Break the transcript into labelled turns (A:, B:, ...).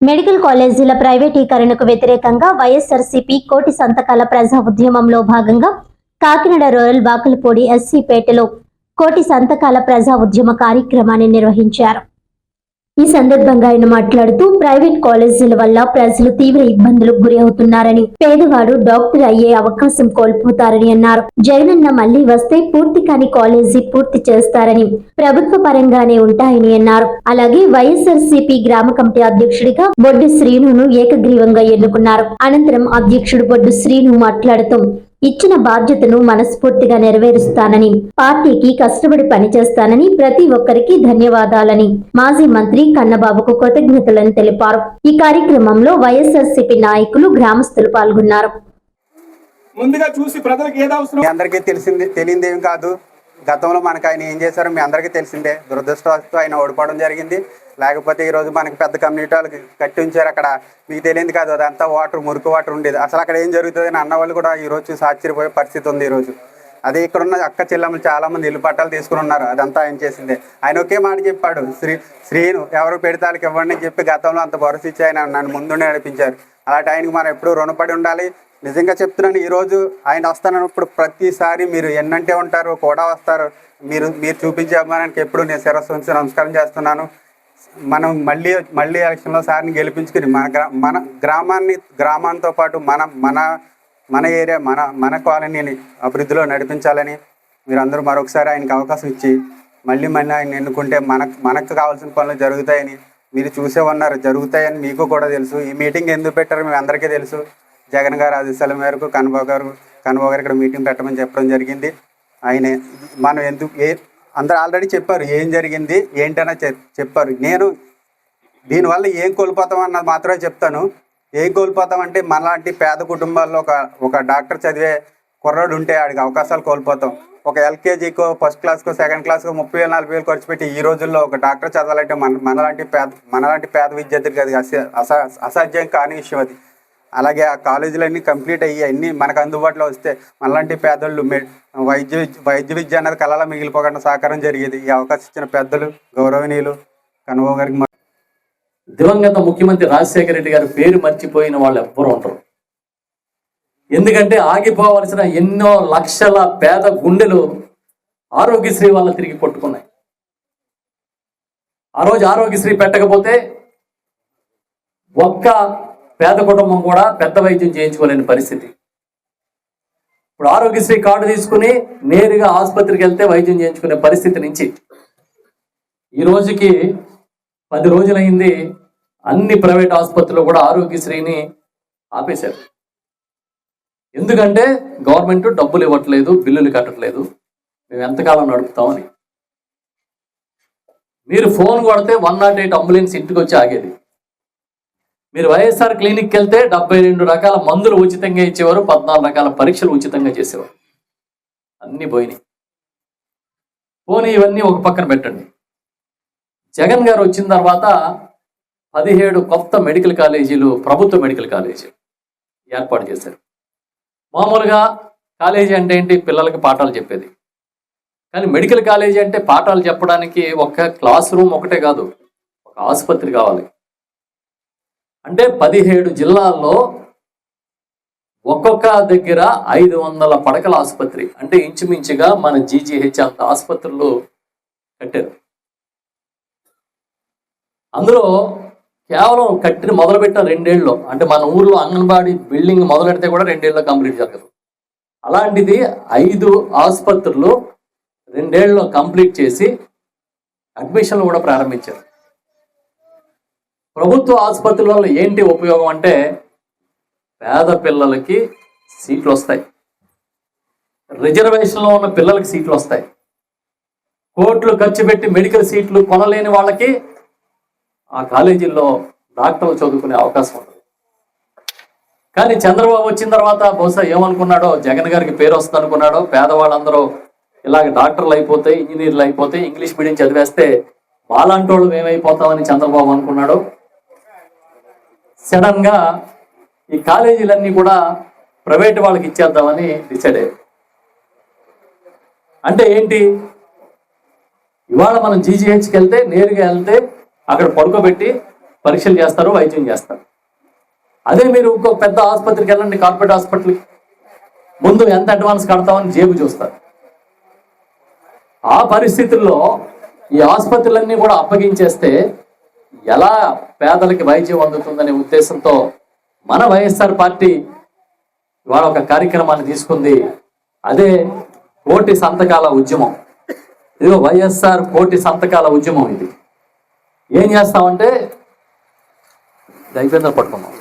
A: Medical కాలేజీల ప్రైవేటీకరణకు వ్యతిరేకంగా వైఎస్ఆర్సీపీ కోటి సంతకాల ప్రజా ఉద్యమంలో భాగంగా కాకినాడ రూరల్ బాకలపూడి ఎస్సీపేటలో కోటి సంతకాల ప్రజా ఉద్యమ కార్యక్రమాన్ని నిర్వహించారు. ఈ సందర్భంగా ఆయన మాట్లాడుతూ ప్రైవేట్ కాలేజీల వల్ల ప్రజలు తీవ్ర ఇబ్బందులకు గురి అవుతున్నారని పేదవాడు డాక్టర్ అయ్యే అవకాశం కోల్పోతారని అన్నారు. జగనన్న మళ్ళీ వస్తే పూర్తి కాని కాలేజీ పూర్తి చేస్తారని ప్రభుత్వ పరంగానే ఉంటాయని అన్నారు. అలాగే వైఎస్ఆర్సీపీ గ్రామ కమిటీ అధ్యక్షుడిగా బొడ్డు శ్రీనును ఏకగ్రీవంగా ఎన్నుకున్నారు. అనంతరం అధ్యక్షుడు బొడ్డు శ్రీను మాట్లాడుతూ ఇచ్చిన బాధ్యతను మనస్ఫూర్తిగా నెరవేరుస్తానని పార్టీకి కష్టపడి పనిచేస్తానని ప్రతి ఒక్కరికి ధన్యవాదాలని మాజీ మంత్రి కన్నబాబుకు కృతజ్ఞతలను తెలిపారు. ఈ కార్యక్రమంలో వైఎస్ఆర్సీపీ నాయకులు గ్రామస్తులు పాల్గొన్నారు.
B: ముందుగా చూసి ప్రజలకు ఏది అవసరం?
C: మీ అందరికీ తెలిసింది తెలియదేం కాదు. గతంలో మనకు ఆయన ఏం చేశారో మీ అందరికీ తెలిసిందే. దురదృష్టవస్తు ఆయన ఓడిపోవడం జరిగింది. లేకపోతే ఈరోజు మనకి పెద్ద కమ్యూనిటీ వాళ్ళకి కట్టి ఉంచారు అక్కడ. మీకు తెలియదు కాదు అదంతా వాటర్ మురికి వాటర్ ఉండేది. అసలు అక్కడ ఏం జరుగుతుంది అని అన్న వాళ్ళు కూడా ఈరోజు చూసి ఆశ్చర్యపోయే పరిస్థితి ఉంది ఈరోజు అదే ఇక్కడ ఉన్న అక్క చెల్లెమ్మలు చాలా మంది ఇల్లు పట్టాలు తీసుకుని ఉన్నారు. అదంతా ఆయన చేసిందే. ఆయన ఒకే మాట చెప్పాడు శ్రీ శ్రీను ఎవరు పెడితే వాళ్ళకి ఇవ్వండి అని చెప్పి గతంలో అంత భరోసా ఇచ్చి ఆయన నన్ను ముందుండి నడిపించారు. అలాంటి ఆయనకి మనం ఎప్పుడూ రుణపడి ఉండాలి. నిజంగా చెప్తున్నాను ఈరోజు ఆయన వస్తానన్నప్పుడు ప్రతిసారి మీరు ఎన్నంటే ఉంటారు కూడా వస్తారు. మీరు మీరు చూపించే అభిమానానికి ఎప్పుడు నేను శిరస్సు నమస్కారం చేస్తున్నాను. మనం మళ్ళీ మళ్ళీ ఎలక్షన్లో సార్ని గెలిపించుకుని మన గ్రా మన గ్రామాన్ని గ్రామాంతో పాటు మన మన మన ఏరియా మన మన కాలనీని అభివృద్ధిలో నడిపించాలని మీరందరూ మరొకసారి ఆయనకి అవకాశం ఇచ్చి మళ్ళీ మళ్ళీ ఆయన ఎన్నుకుంటే మనకు మనకు కావాల్సిన పనులు జరుగుతాయని మీరు చూసే ఉన్నారు జరుగుతాయని మీకు కూడా తెలుసు. ఈ మీటింగ్ ఎందుకు పెట్టారో మీ అందరికీ తెలుసు. జగన్ గారు ఆదేశాల మేరకు కనుబాబు గారు కనుబాబు గారు ఇక్కడ మీటింగ్ పెట్టమని చెప్పడం జరిగింది. ఆయనే మనం ఎందుకు ఏ అందరు ఆల్రెడీ చెప్పారు ఏం జరిగింది ఏంటనే చె- చెప్పారు. నేను దీనివల్ల ఏం కోల్పోతాం అన్నది మాత్రమే చెప్తాను. ఏం కోల్పోతాం అంటే మనలాంటి పేద కుటుంబాల్లో ఒక ఒక డాక్టర్ చదివే కుర్రాడు ఉంటే ఆడికి అవకాశాలు కోల్పోతాం. ఒక ఎల్కేజీకో ఫస్ట్ క్లాస్కో సెకండ్ క్లాస్కో ముప్పై వేలు నలభై వేలు ఖర్చు పెట్టి ఈ రోజుల్లో ఒక డాక్టర్ చదవాలంటే మన మనలాంటి పేద మనలాంటి పేద విద్యార్థులకి అది అస అస అసాధ్యం కాని విషయం అది. అలాగే ఆ కాలేజీలన్నీ కంప్లీట్ అయ్యి అన్నీ మనకు అందుబాటులో వస్తే మనలాంటి పేదోళ్ళు వైద్య వైద్య విద్య అనేది కళల మిగిలిపోకుండా సహకారం జరిగేది. ఈ అవకాశం ఇచ్చిన పెద్దలు గౌరవనీయులు కనుగో గారికి
D: దివంగత ముఖ్యమంత్రి రాజశేఖర రెడ్డి గారి పేరు మర్చిపోయిన వాళ్ళు ఎవ్వరు ఉంటారు ఎందుకంటే ఆగిపోవలసిన ఎన్నో లక్షల పేద గుండెలు ఆరోగ్యశ్రీ వల్ల తిరిగి కొట్టుకున్నాయి. ఆ రోజు ఆరోగ్యశ్రీ పెట్టకపోతే ఒక్క పేద కుటుంబం కూడా పెద్ద వైద్యం చేయించుకోలేని పరిస్థితి. ఇప్పుడు ఆరోగ్యశ్రీ కార్డు తీసుకుని నేరుగా ఆసుపత్రికి వెళ్తే వైద్యం చేయించుకునే పరిస్థితి నుంచి ఈ రోజుకి పది రోజులైంది అన్ని ప్రైవేట్ ఆసుపత్రులు కూడా ఆరోగ్యశ్రీని ఆపేశారు. ఎందుకంటే గవర్నమెంట్ డబ్బులు ఇవ్వట్లేదు బిల్లులు కట్టట్లేదు. మేము ఎంతకాలం నడుపుతామని. మీరు ఫోన్ కొడితే వన్ నాట్ ఎయిట్ అంబులెన్స్ ఇంటికి వచ్చి ఆగేది. మీరు వైఎస్ఆర్ క్లినిక్కి వెళ్తే డెబ్బై రెండు రకాల మందులు ఉచితంగా ఇచ్చేవారు పద్నాలుగు రకాల పరీక్షలు ఉచితంగా చేసేవారు. అన్నీ పోయినాయి. పోనీ ఇవన్నీ ఒక పక్కన పెట్టండి. జగన్ గారు వచ్చిన తర్వాత పదిహేడు కొత్త మెడికల్ కాలేజీలు ప్రభుత్వ మెడికల్ కాలేజీలు ఏర్పాటు చేశారు. మామూలుగా కాలేజీ అంటే ఏంటి? పిల్లలకి పాఠాలు చెప్పేది. కానీ మెడికల్ కాలేజీ అంటే పాఠాలు చెప్పడానికి ఒక క్లాస్ రూమ్ ఒకటే కాదు ఒక ఆసుపత్రి కావాలి. అంటే పదిహేడు జిల్లాల్లో ఒక్కొక్క దగ్గర ఐదు వందల పడకల ఆసుపత్రి. అంటే ఇంచుమించుగా మన జీజీహెచ్ అంత ఆసుపత్రులు కట్టారు. అందులో కేవలం కట్టిన మొదలుపెట్టిన రెండేళ్ళు. అంటే మన ఊర్లో అంగన్వాడీ బిల్డింగ్ మొదలెడితే కూడా రెండేళ్ళలో కంప్లీట్ జరగదు. అలాంటిది ఐదు ఆసుపత్రులు రెండేళ్ళలో కంప్లీట్ చేసి అడ్మిషన్లు కూడా ప్రారంభించారు. ప్రభుత్వ ఆసుపత్రుల వల్ల ఏంటి ఉపయోగం అంటే పేద పిల్లలకి సీట్లు వస్తాయి. రిజర్వేషన్లో ఉన్న పిల్లలకి సీట్లు వస్తాయి. కోట్లు ఖర్చు పెట్టి మెడికల్ సీట్లు కొనలేని వాళ్ళకి ఆ కాలేజీల్లో డాక్టర్లు చదువుకునే అవకాశం ఉంటుంది. కానీ చంద్రబాబు వచ్చిన తర్వాత బహుశా ఏమనుకున్నాడో జగన్ గారికి పేరు వస్తుంది అనుకున్నాడో పేదవాళ్ళందరూ ఇలాగ డాక్టర్లు అయిపోతాయి ఇంజనీర్లు అయిపోతాయి ఇంగ్లీష్ మీడియం చదివేస్తే వాళ్ళంటోళ్ళు మేమైపోతామని ఏమైపోతామని చంద్రబాబు అనుకున్నాడు సడన్గా ఈ కాలేజీలన్నీ కూడా ప్రైవేట్ వాళ్ళకి ఇచ్చేద్దామని డిసైడ్ అయ్యారు. అంటే ఏంటి? ఇవాళ మనం జీజీహెచ్కి వెళ్తే నేరుగా వెళ్తే అక్కడ పడుకోబెట్టి పరీక్షలు చేస్తారు వైద్యం చేస్తారు. అదే మీరు ఇంకో పెద్ద ఆసుపత్రికి వెళ్ళండి కార్పొరేట్ హాస్పిటల్కి. ముందు ఎంత అడ్వాన్స్ కడతామని జేబు చూస్తారు. ఆ పరిస్థితుల్లో ఈ ఆసుపత్రులన్నీ కూడా అప్పగించేస్తే ఎలా పేదలకి వైద్యం అందుతుందనే ఉద్దేశంతో మన వైఎస్ఆర్ పార్టీ ఇవాళ ఒక కార్యక్రమాన్ని తీసుకుంది. అదే కోటి సంతకాల ఉద్యమం. ఇదిగో వైఎస్ఆర్ కోటి సంతకాల ఉద్యమం ఇది. ఏం చేస్తామంటే దైవేంద్ర పట్టుకున్నాం